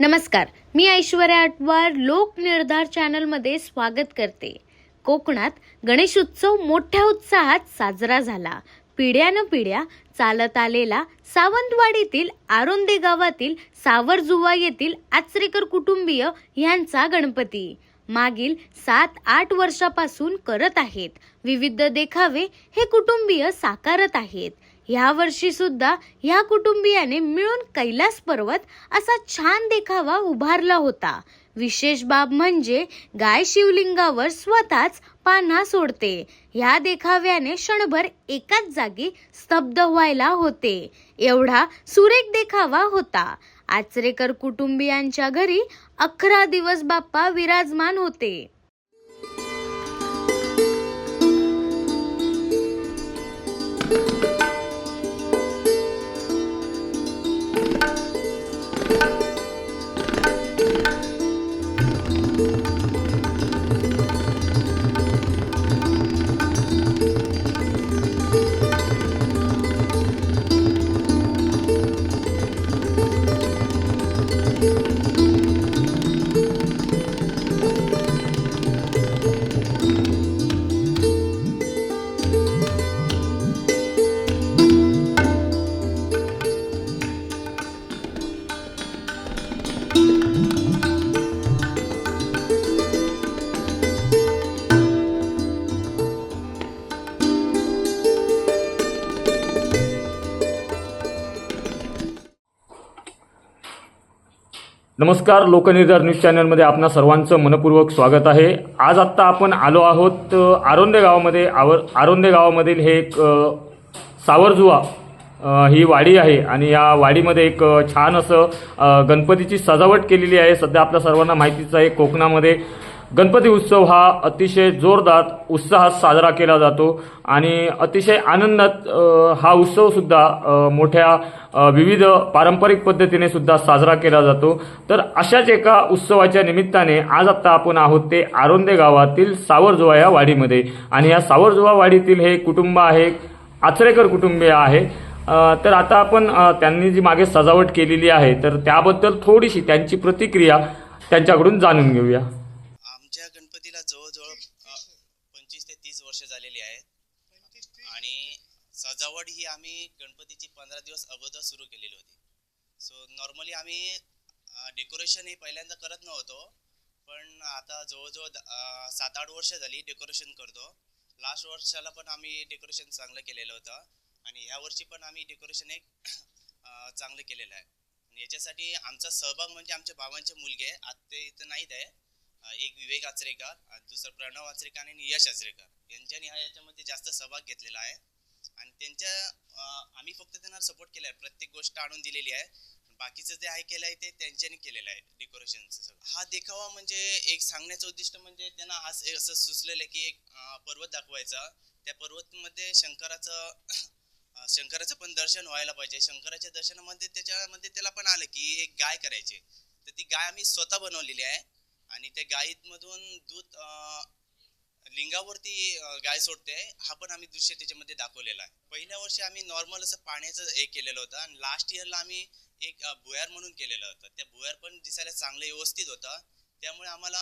नमस्कार मी ऐश्वर्या अटवार लोक निर्धार चॅनलमध्ये स्वागत करते. कोकणात गणेशोत्सव मोठ्या उत्साहात साजरा झाला. पिढ्यानं पिढ्या चालत आलेला सावंतवाडीतील आरोंदे गावातील सावरजुवा येथील आचरेकर कुटुंबीय यांचा गणपती. मागील सात आठ वर्षापासून करत आहेत. विविध देखावे हे कुटुंबीय साकारत आहेत. ह्या वर्षी सुद्धा ह्या कुटुंबियाने मिळून कैलास पर्वत असा छान देखावा उभारला होता. विशेष बाब म्हणजे गाय शिवलिंगावर स्वतःच पान्हा सोडते. ह्या देखाव्याने क्षणभर एकाच जागी स्तब्ध व्हायला होते. एवढा सुरेख देखावा होता. आचरेकर कुटुंबियांच्या घरी अकरा दिवस बाप्पा विराजमान होते. नमस्कार लोकनिर्धार न्यूज चॅनलमध्ये आपणा सर्वांचं मनपूर्वक स्वागत आहे. आज आत्ता आपण आलो आहोत आरोंदे गावामध्ये. आवर आरोंदे गावामधील हे एक सावरजुवा ही वाडी आहे आणि या वाडीमध्ये एक छान असं गणपतीची सजावट केलेली आहे. सध्या आपल्या सर्वांना माहितीच आहे कोकणामध्ये गणपती उत्सव हा अतिशय जोरदार उत्साहात साजरा केला जातो आणि अतिशय आनंदात हा उत्सवसुद्धा मोठ्या विविध पारंपरिक पद्धतीने सुद्धा साजरा केला जातो. तर अशाच एका उत्सवाच्या निमित्ताने आज आत्ता आपण आहोत ते आरोंदे गावातील सावरजोवा या वाडीमध्ये. आणि या सावरजोवा वाडीतील हे कुटुंब आहे आचरेकर कुटुंबीय आहे. तर आता आपण त्यांनी जी मागे सजावट केलेली आहे तर त्याबद्दल थोडीशी त्यांची प्रतिक्रिया त्यांच्याकडून जाणून घेऊया. पंचवीस ते तीस वर्ष झालेली आहेत आणि सजावट ही आम्ही गणपतीची पंधरा दिवस अगोदर सुरू केलेली होती. सो नॉर्मली आम्ही डेकोरेशन हे पहिल्यांदा करत नव्हतो. पण आता जवळजवळ सात आठ वर्ष झाली डेकोरेशन करतो. लास्ट वर्षाला पण आम्ही डेकोरेशन चांगलं केलेलं होतं. आणि ह्या वर्षी पण आम्ही डेकोरेशन एक चांगलं केलेलं आहे. आणि याच्यासाठी आमचा सहभाग म्हणजे आमच्या भावांचे मुलगे आता आत्ते इथं नाहीत आहे. एक विवेक आचरेकर आणि दुसरं प्रणव आचरेकर आणि यश आचरेकर. यांच्यानी हा याच्यामध्ये जास्त सहभाग घेतलेला आहे. आणि त्यांच्या आम्ही फक्त त्यांना सपोर्ट केला आहे प्रत्येक गोष्ट आणून दिलेली आहे. बाकीचं जे आहे केलं आहे ते त्यांच्यानी केलेलं आहे. डेकोरेशनचं सगळं. हा देखावा म्हणजे एक सांगण्याचं उद्दिष्ट म्हणजे त्यांना आज असं सुचलेलं आहे की एक पर्वत दाखवायचा. त्या पर्वतमध्ये शंकराचं शंकराचं पण दर्शन व्हायला पाहिजे. शंकराच्या दर्शनामध्ये त्याच्यामध्ये त्याला पण आलं की एक गाय करायची तर ती गाय आम्ही स्वतः बनवलेली आहे. आणि त्या गायीमधून दूध लिंगावरती गाय सोडते हा पण आम्ही दृश्य त्याच्यामध्ये दाखवलेला आहे. पहिल्या वर्षी आम्ही नॉर्मल असं पाण्याचं हे केलेलं होतं आणि लास्ट इयरला आम्ही एक भुयार म्हणून केलेलं होतं. त्या भुयार पण दिसायला चांगलं व्यवस्थित होतं. त्यामुळे आम्हाला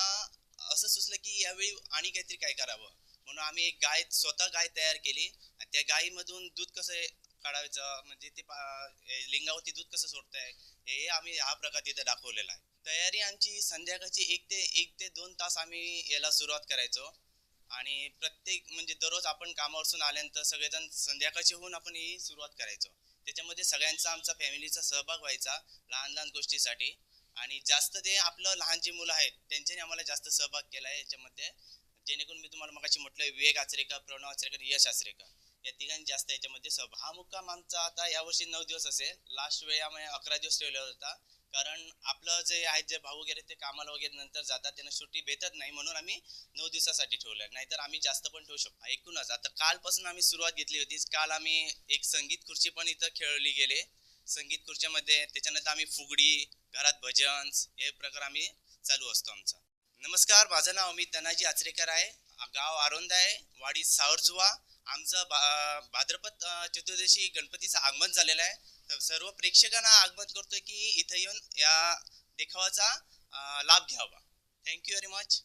असं सुचलं की यावेळी आणि काहीतरी काय करावं. म्हणून आम्ही एक गाय स्वतः गाय तयार केली आणि त्या गायीमधून दूध कसं काढायचं म्हणजे ते पा- लिंगावरती दूध कसं सोडतंय हे आम्ही हा प्रकार तिथे दाखवलेला आहे. तयारी आमची संध्याकाळची एक ते एक ते दोन तास आम्ही याला सुरुवात करायचो. आणि प्रत्येक म्हणजे दररोज आपण कामावरसून आल्यानंतर सगळेजण संध्याकाळची होऊन आपण ही सुरुवात करायचो. त्याच्यामध्ये सगळ्यांचा आमचा फॅमिलीचा सहभाग व्हायचा लहान लहान गोष्टीसाठी. आणि जास्त ते आपलं लहान जी मुलं आहेत त्यांच्यानी आम्हाला जास्त सहभाग केला आहे याच्यामध्ये. जेणेकरून मी तुम्हाला मगाशी म्हटलं विवेक आचरेकर प्रणव आचरेकर यश आचरेकर. या तिघांनी जास्त याच्यामध्ये सहभाग. हा मुक्काम आमचा आता यावर्षी नऊ दिवस असेल. लास्ट वेळी आम्ही अकरा दिवस ठेवला होता. कारण आपलं जे आहेत जे भाऊ वगैरे ते कामाला वगैरे नंतर जातात त्यांना सुट्टी भेटत नाही म्हणून आम्ही नऊ दिवसासाठी ठेवलं नाहीतर आम्ही जास्त पण ठेवू शकतो एकूणच आता कालपासून आम्ही सुरुवात घेतली होती. काल आम्ही एक संगीत खुर्ची पण इथं खेळली गेले. संगीत खुर्च्यामध्ये त्याच्यानंतर आम्ही फुगडी घरात भजन हे प्रकार आम्ही चालू असतो आमचा. नमस्कार. माझं नाव अमित धनाजी आचरेकर आहे. गाव आरोंद आहे. वाडी सावरजुवा. आमचं भा भाद्रपद चतुर्दशी गणपतीचं आगमन झालेलं आहे. तर सर्व प्रेक्षकांना आगमन करतोय की इथं येऊन या देखावाचा लाभ घ्यावा. Thank you very much